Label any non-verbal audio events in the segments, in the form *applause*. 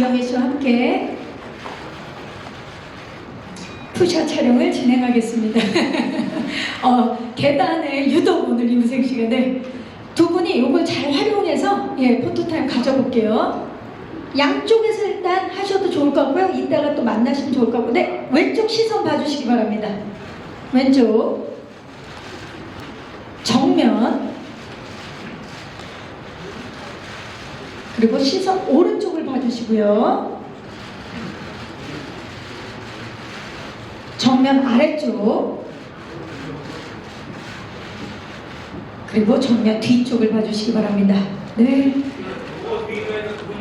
이영애 씨와 함께 푸샷 촬영을 진행하겠습니다. *laughs* 어, 계단에 유독 오늘 씨가 네. 두 분이 이걸 잘 활용해서 예, 포토타임 가져볼게요. 양쪽에서 일단 하셔도 좋을 것 같고요. 이따가 또 만나시면 좋을 것 같고, 네, 왼쪽 시선 봐주시기 바랍니다. 왼쪽 정면 그리고 시선 오른쪽을 봐주시고요. 정면 아래쪽 그리고 정면 뒤쪽을 봐주시기 바랍니다. 네.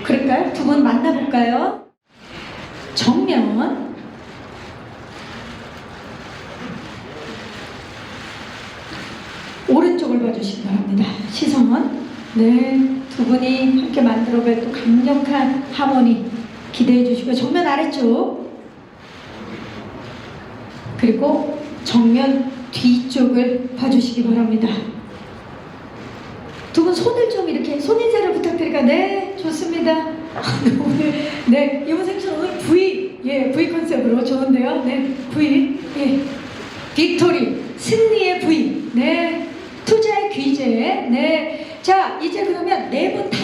그럴까요? 두 분 만나볼까요? 정면 오른쪽을 봐주시기 바랍니다. 시선 네, 두 분이 함께 만들어갈 또 강력한 하모니 기대해 주시고 정면 아래쪽 그리고 정면 뒤쪽을 봐주시기 바랍니다. 두 분 손을 좀 이렇게 손 인사를 부탁드릴까? 네, 좋습니다. 네, *laughs* 오늘 네 이모생 씨 오늘 V 예 V 컨셉으로 좋은데요. 네 V 예 빅토리 승리의 V 네 투자의 귀재 네 자 이제 그러면 네 분